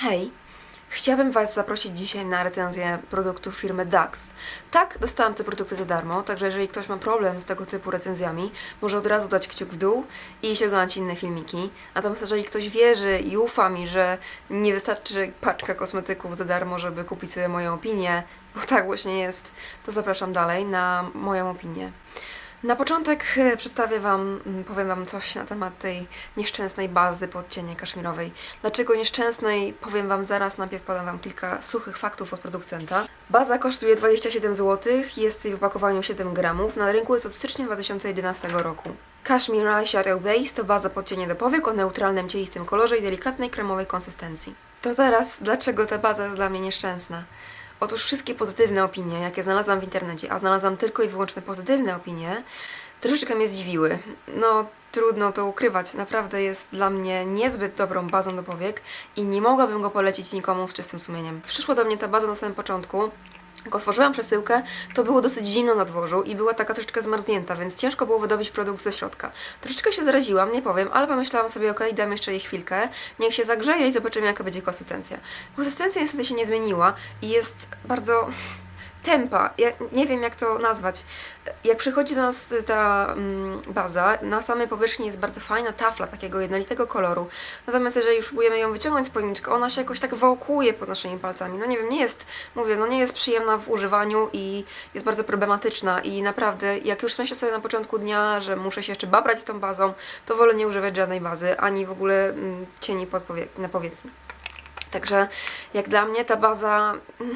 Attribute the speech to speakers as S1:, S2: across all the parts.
S1: Hej, chciałabym Was zaprosić dzisiaj na recenzję produktów firmy DAX. Tak, dostałam te produkty za darmo, także jeżeli ktoś ma problem z tego typu recenzjami, może od razu dać kciuk w dół i oglądać inne filmiki. Natomiast jeżeli ktoś wierzy i ufa mi, że nie wystarczy paczka kosmetyków za darmo, żeby kupić sobie moją opinię, bo tak właśnie jest, to zapraszam dalej na moją opinię. Na początek e, przedstawię Wam, m, powiem Wam coś na temat tej nieszczęsnej bazy po kaszmirowej. Dlaczego nieszczęsnej? Powiem Wam zaraz, najpierw podam Wam kilka suchych faktów od producenta. Baza kosztuje 27 zł, jest jej w opakowaniu 7 gramów, na rynku jest od stycznia 2011 roku. Kashmir Eye Shadow Base to baza pod cienie do powiek o neutralnym, cielistym kolorze i delikatnej kremowej konsystencji. To teraz, dlaczego ta baza jest dla mnie nieszczęsna? Otóż wszystkie pozytywne opinie, jakie znalazłam w internecie, a znalazłam tylko i wyłącznie pozytywne opinie, troszeczkę mnie zdziwiły. No, trudno to ukrywać. Naprawdę jest dla mnie niezbyt dobrą bazą do powiek i nie mogłabym go polecić nikomu z czystym sumieniem. Przyszła do mnie ta baza na samym początku. Jak otworzyłam przesyłkę, to było dosyć zimno na dworzu i była taka troszeczkę zmarznięta, więc ciężko było wydobyć produkt ze środka. Troszeczkę się zaraziłam, nie powiem, ale pomyślałam sobie, okej, dam jeszcze jej chwilkę, niech się zagrzeje i zobaczymy, jaka będzie konsystencja. Konsystencja niestety się nie zmieniła i jest bardzo tempa. Ja nie wiem, jak to nazwać. Jak przychodzi do nas ta mm, baza, na samej powierzchni jest bardzo fajna tafla takiego jednolitego koloru. Natomiast jeżeli już próbujemy ją wyciągnąć z pojemniczka, ona się jakoś tak wałkuje pod naszymi palcami. No nie wiem, nie jest, mówię, no nie jest przyjemna w używaniu i jest bardzo problematyczna i naprawdę, jak już myślę sobie na początku dnia, że muszę się jeszcze babrać z tą bazą, to wolę nie używać żadnej bazy, ani w ogóle mm, cieni pod powie- na powierzchni. Także jak dla mnie ta baza,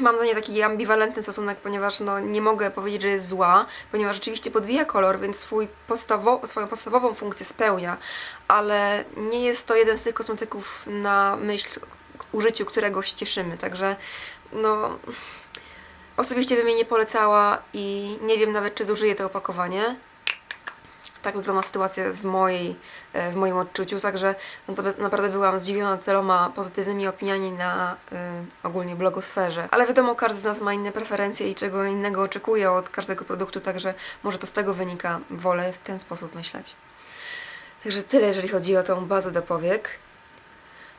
S1: mam do niej taki ambiwalentny stosunek, ponieważ no, nie mogę powiedzieć, że jest zła, ponieważ rzeczywiście podbija kolor, więc swój podstawo- swoją podstawową funkcję spełnia, ale nie jest to jeden z tych kosmetyków na myśl użyciu którego się cieszymy, także no osobiście bym jej nie polecała i nie wiem nawet, czy zużyję to opakowanie tak wygląda sytuacja w, mojej, e, w moim odczuciu, także naprawdę- byłam zdziwiona tyloma pozytywnymi opiniami na y, ogólnie blogosferze. Ale wiadomo, każdy z nas ma inne preferencje i czego innego oczekuje od każdego produktu, także może to z tego wynika, wolę w ten sposób myśleć. Także tyle, jeżeli chodzi o tą bazę do powiek.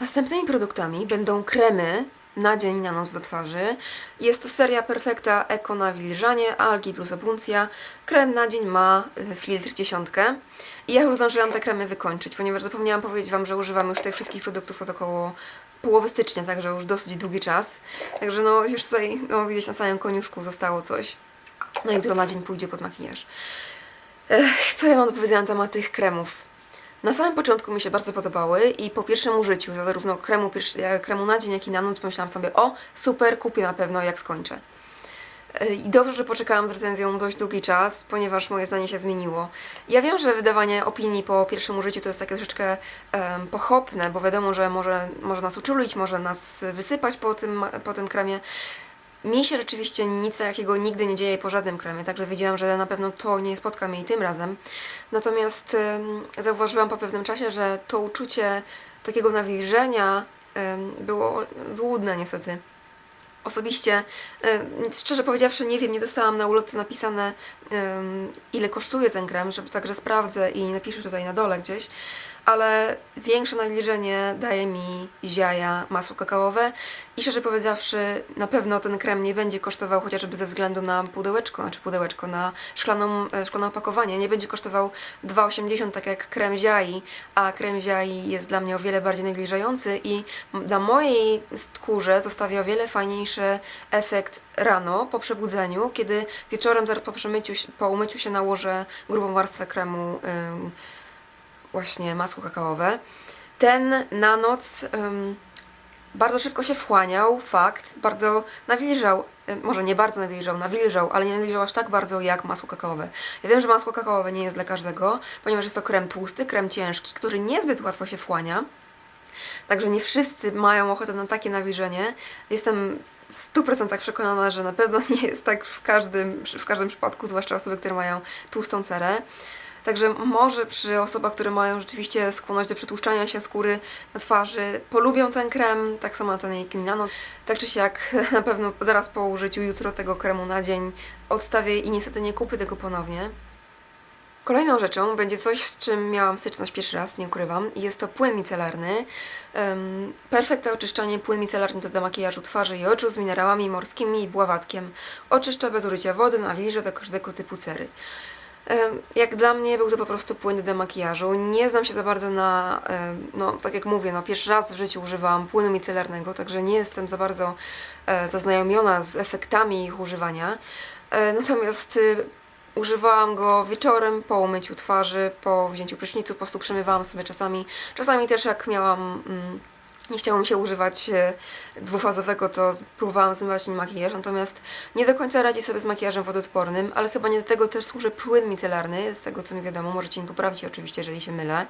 S1: Następnymi produktami będą kremy na dzień i na noc do twarzy. Jest to seria Perfecta Eco Nawilżanie, Algi plus Obuncja. Krem na dzień ma y, filtr dziesiątkę. I ja już zdążyłam te kremy wykończyć, ponieważ zapomniałam powiedzieć Wam, że używam już tych wszystkich produktów od około połowy stycznia, także już dosyć długi czas. Także no już tutaj, no widać na samym koniuszku zostało coś. No i jutro na dzień pójdzie pod makijaż. Ech, co ja mam do powiedzenia na temat tych kremów? Na samym początku mi się bardzo podobały i po pierwszym użyciu, zarówno kremu, jak kremu na dzień, jak i na noc, pomyślałam sobie, o super, kupię na pewno jak skończę. E, I dobrze, że poczekałam z recenzją dość długi czas, ponieważ moje zdanie się zmieniło. Ja wiem, że wydawanie opinii po pierwszym użyciu to jest takie troszeczkę em, pochopne, bo wiadomo, że może, może nas uczulić, może nas wysypać po tym, po tym kremie. Mi się rzeczywiście nic takiego nigdy nie dzieje po żadnym kremie, także wiedziałam, że na pewno to nie spotka mnie i tym razem. Natomiast zauważyłam po pewnym czasie, że to uczucie takiego nawilżenia było złudne niestety. Osobiście, szczerze powiedziawszy, nie wiem, nie dostałam na ulotce napisane, ile kosztuje ten krem, żeby także sprawdzę i napiszę tutaj na dole gdzieś, ale większe nawilżenie daje mi ziaja masło kakaowe i szczerze powiedziawszy, na pewno ten krem nie będzie kosztował chociażby ze względu na pudełeczko, znaczy pudełeczko, na szklaną, e, szklane opakowanie, nie będzie kosztował 2,80 tak jak krem ziai, a krem ziai jest dla mnie o wiele bardziej nawilżający i dla mojej skórze zostawia o wiele fajniejszy efekt rano po przebudzeniu, kiedy wieczorem zaraz po po umyciu się nałożę grubą warstwę kremu ym, właśnie masło kakaowe. Ten na noc ym, bardzo szybko się wchłaniał, fakt, bardzo nawilżał, y, może nie bardzo nawilżał, nawilżał, ale nie nawilżał aż tak bardzo jak masło kakaowe. Ja wiem, że masło kakaowe nie jest dla każdego, ponieważ jest to krem tłusty, krem ciężki, który niezbyt łatwo się wchłania. Także nie wszyscy mają ochotę na takie nawilżenie. Jestem w 100% przekonana, że na pewno nie jest tak w każdym, w każdym przypadku, zwłaszcza osoby, które mają tłustą cerę. Także może przy osobach, które mają rzeczywiście skłonność do przetłuszczania się skóry na twarzy, polubią ten krem, tak samo ten jak i na noc. Tak czy siak, na pewno zaraz po użyciu jutro tego kremu na dzień odstawię i niestety nie kupię tego ponownie. Kolejną rzeczą będzie coś, z czym miałam styczność pierwszy raz, nie ukrywam. Jest to płyn micelarny. Um, perfekte oczyszczanie płyn micelarny do makijażu twarzy i oczu z minerałami morskimi i bławatkiem. Oczyszcza bez użycia wody, nawilża do każdego typu cery. Jak dla mnie był to po prostu płyn do makijażu. Nie znam się za bardzo na, no tak jak mówię, no pierwszy raz w życiu używałam płynu micelarnego, także nie jestem za bardzo e, zaznajomiona z efektami ich używania. E, natomiast y, używałam go wieczorem po umyciu twarzy, po wzięciu prysznicu, po prostu przemywałam sobie czasami. Czasami też jak miałam... Mm, nie chciało mi się używać e, dwufazowego, to próbowałam zmywać nim makijaż, natomiast nie do końca radzi sobie z makijażem wodoodpornym, ale chyba nie do tego też służy płyn micelarny, z tego co mi wiadomo, możecie mi poprawić oczywiście, jeżeli się mylę.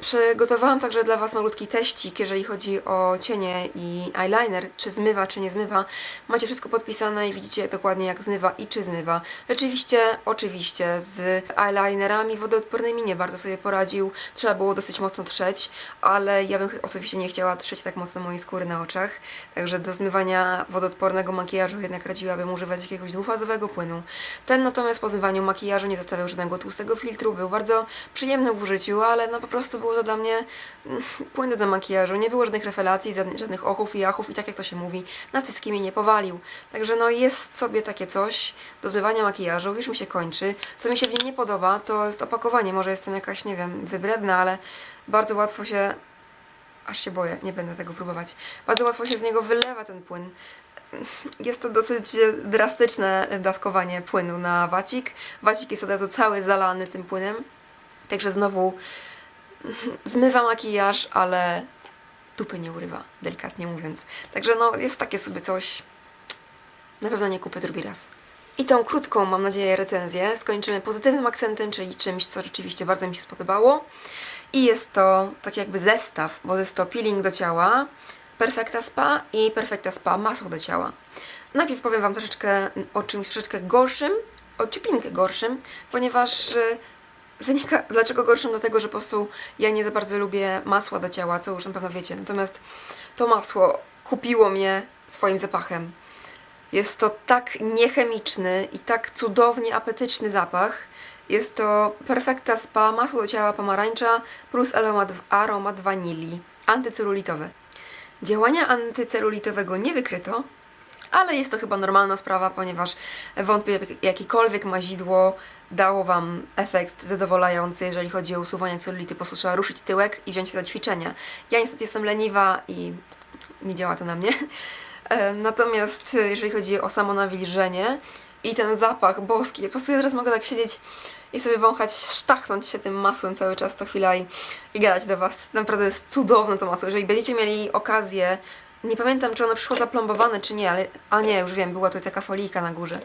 S1: Przygotowałam także dla Was malutki teścik, jeżeli chodzi o cienie i eyeliner, czy zmywa, czy nie zmywa. Macie wszystko podpisane i widzicie dokładnie jak zmywa i czy zmywa. Rzeczywiście, oczywiście, z eyelinerami wodoodpornymi nie bardzo sobie poradził. Trzeba było dosyć mocno trzeć, ale ja bym osobiście nie chciała trzeć tak mocno mojej skóry na oczach. Także do zmywania wodoodpornego makijażu jednak radziłabym używać jakiegoś dwufazowego płynu. Ten natomiast po zmywaniu makijażu nie zostawiał żadnego tłustego filtru, był bardzo przyjemny w użyciu, ale no po prostu było to dla mnie mm, płyn do makijażu. Nie było żadnych rewelacji, żadnych- ochów i achów i tak jak to się mówi, na cycki mnie nie powalił. Także no jest sobie takie coś do zmywania makijażu, już mi się kończy. Co mi się w nim nie podoba, to jest opakowanie. Może jestem jakaś, nie wiem, wybredna, ale bardzo łatwo się aż się boję, nie będę tego próbować. Bardzo łatwo się z niego wylewa ten płyn. Jest to dosyć drastyczne dawkowanie płynu na wacik. Wacik jest od razu cały zalany tym płynem. Także znowu zmywa makijaż, ale dupy nie urywa, delikatnie mówiąc. Także no, jest takie sobie coś. Na pewno nie kupię drugi raz. I tą krótką, mam nadzieję, recenzję skończymy pozytywnym akcentem, czyli czymś, co rzeczywiście bardzo mi się spodobało. I jest to tak jakby zestaw, bo jest to peeling do ciała, Perfecta Spa i Perfecta Spa masło do ciała. Najpierw powiem Wam troszeczkę o czymś troszeczkę gorszym, o ciupinkę gorszym, ponieważ y, wynika, dlaczego gorszym? Dlatego, że po prostu ja nie za bardzo lubię masła do ciała, co już na pewno wiecie. Natomiast to masło kupiło mnie swoim zapachem. Jest to tak niechemiczny i tak cudownie apetyczny zapach. Jest to Perfecta Spa, masło do ciała pomarańcza plus aromat, aromat wanilii, antycelulitowe. Działania antycelulitowego nie wykryto, ale jest to chyba normalna sprawa, ponieważ wątpię, jak- jakiekolwiek mazidło dało Wam efekt zadowalający, jeżeli chodzi o usuwanie celulity. Po prostu trzeba ruszyć tyłek i wziąć się za ćwiczenia. Ja niestety jestem leniwa i nie działa to na mnie. E, Natomiast e, jeżeli chodzi o samo nawilżenie i ten zapach boski, po prostu ja teraz mogę tak siedzieć i sobie wąchać, sztachnąć się tym masłem cały czas co chwila i, i gadać do Was. Naprawdę jest cudowne to masło. Jeżeli będziecie mieli okazję, nie pamiętam czy ono przyszło zaplombowane czy nie, ale a nie, już wiem, była tu taka folijka na górze.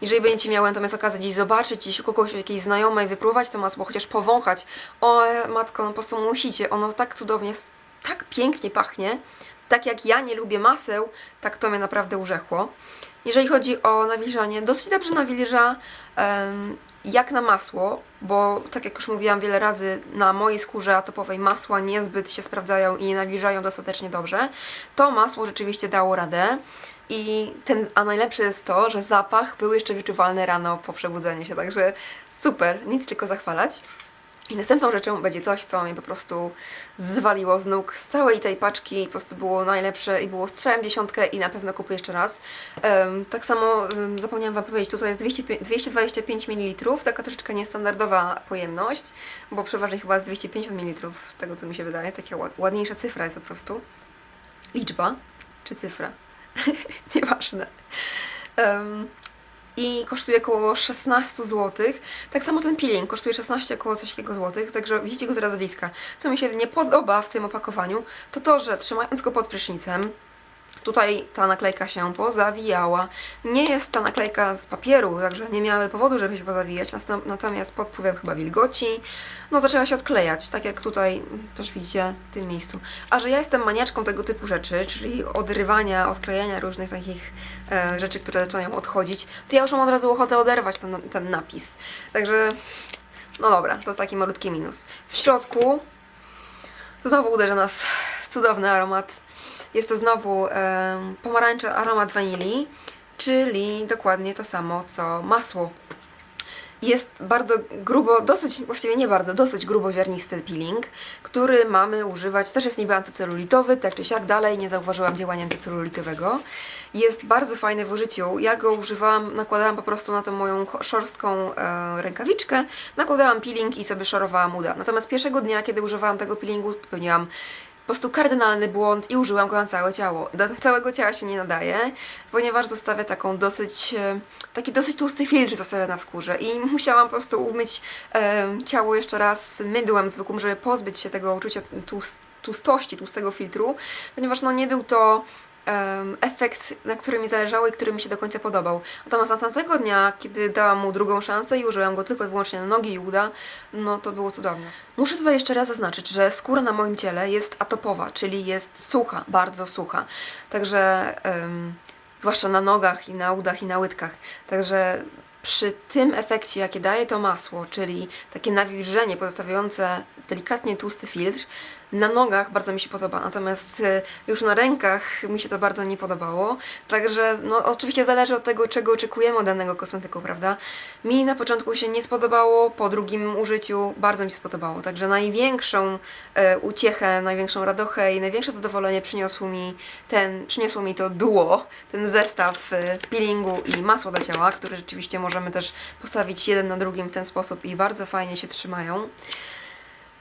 S1: Jeżeli będziecie miały natomiast okazję gdzieś zobaczyć, u kogoś, jakiejś znajomej wypróbować to masło, chociaż powąchać, o matko, no po prostu musicie, ono tak cudownie, tak pięknie pachnie, tak jak ja nie lubię maseł, tak to mnie naprawdę urzechło. Jeżeli chodzi o nawilżanie, dosyć dobrze nawilża em, jak na masło, bo tak jak już mówiłam wiele razy, na mojej skórze atopowej masła niezbyt się sprawdzają i nie nawilżają dostatecznie dobrze. To masło rzeczywiście dało radę. I ten, a najlepsze jest to, że zapach był jeszcze wyczuwalny rano po przebudzeniu się, także super, nic tylko zachwalać. I następną rzeczą będzie coś, co mnie po prostu zwaliło z nóg z całej tej paczki, po prostu było najlepsze i było strzałem dziesiątkę i na pewno kupię jeszcze raz. Em, tak samo em, zapomniałam Wam powiedzieć, tutaj jest 200, 225 ml, taka troszeczkę niestandardowa pojemność, bo przeważnie chyba jest 250 ml, z tego co mi się wydaje, taka ład, ładniejsza cyfra jest po prostu. Liczba czy cyfra? Nieważne. Em, i kosztuje około 16 zł. Tak samo ten peeling kosztuje 16 około coś takiego złotych, także widzicie go teraz z bliska. Co mi się nie podoba w tym opakowaniu, to to, że trzymając go pod prysznicem, tutaj ta naklejka się pozawijała. Nie jest ta naklejka z papieru, także nie miały powodu, żeby się pozawijać, natomiast pod wpływem chyba wilgoci, no zaczęła się odklejać, tak jak tutaj też widzicie w tym miejscu. A że ja jestem maniaczką tego typu rzeczy, czyli odrywania, odklejania różnych takich e, rzeczy, które zaczynają odchodzić, to ja już mam od razu ochotę oderwać ten, ten napis. Także, no dobra, to jest taki malutki minus. W środku znowu uderza nas cudowny aromat. Jest to znowu pomarańczy aromat wanilii, czyli dokładnie to samo co masło. Jest bardzo grubo, dosyć, właściwie nie bardzo, dosyć gruboziarnisty peeling, który mamy używać. Też jest niby antycelulitowy, tak czy siak dalej nie zauważyłam działania antycelulitowego. Jest bardzo fajny w użyciu. Ja go używałam, nakładałam po prostu na tą moją szorstką e, rękawiczkę, nakładałam peeling i sobie szorowałam uda. Natomiast pierwszego dnia, kiedy używałam tego peelingu, popełniłam po prostu kardynalny błąd i użyłam go na całe ciało. Do całego ciała się nie nadaje, ponieważ zostawia taką dosyć, e, taki dosyć tłusty filtr zostawia na skórze i musiałam po prostu umyć e, ciało jeszcze raz mydłem zwykłym, żeby pozbyć się tego uczucia tłust, tłustości, tłustego filtru, ponieważ no nie był to em, efekt, na którym mi zależało i który mi się do końca podobał. Natomiast następnego dnia, kiedy dałam mu drugą szansę i użyłam go tylko i wyłącznie na nogi i uda, no to było cudowne. Muszę tutaj jeszcze raz zaznaczyć, że skóra na moim ciele jest atopowa, czyli jest sucha, bardzo sucha. Także, em, zwłaszcza na nogach i na udach i na łydkach. Także przy tym efekcie, jakie daje to masło, czyli takie nawilżenie pozostawiające delikatnie tłusty filtr, na nogach bardzo mi się podoba, natomiast y, już na rękach mi się to bardzo nie podobało. Także no, oczywiście zależy od tego, czego oczekujemy od danego kosmetyku, prawda? Mi na początku się nie spodobało, po drugim użyciu bardzo mi się spodobało. Także największą e, uciechę, największą radochę i największe zadowolenie przyniosło mi ten, przyniosło mi to duo, ten zestaw e, peelingu i masła do ciała, który rzeczywiście możemy też postawić jeden na drugim w ten sposób i bardzo fajnie się trzymają.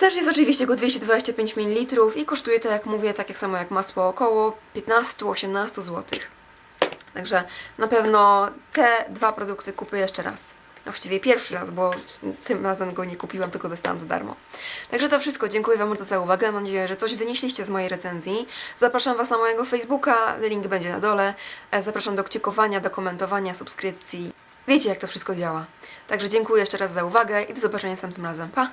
S1: Też jest oczywiście go 225 ml i kosztuje to, jak mówię, tak jak samo jak masło, około 15-18 zł. Także na pewno te dwa produkty kupię jeszcze raz. Właściwie pierwszy raz, bo tym razem go nie kupiłam, tylko dostałam za darmo. Także to wszystko. Dziękuję Wam bardzo za uwagę. Mam nadzieję, że coś wynieśliście z mojej recenzji. Zapraszam Was na mojego Facebooka, link będzie na dole. E, Zapraszam do kciukowania, do komentowania, subskrypcji. Wiecie, jak to wszystko działa. Także dziękuję jeszcze raz za uwagę i do zobaczenia następnym razem. Pa!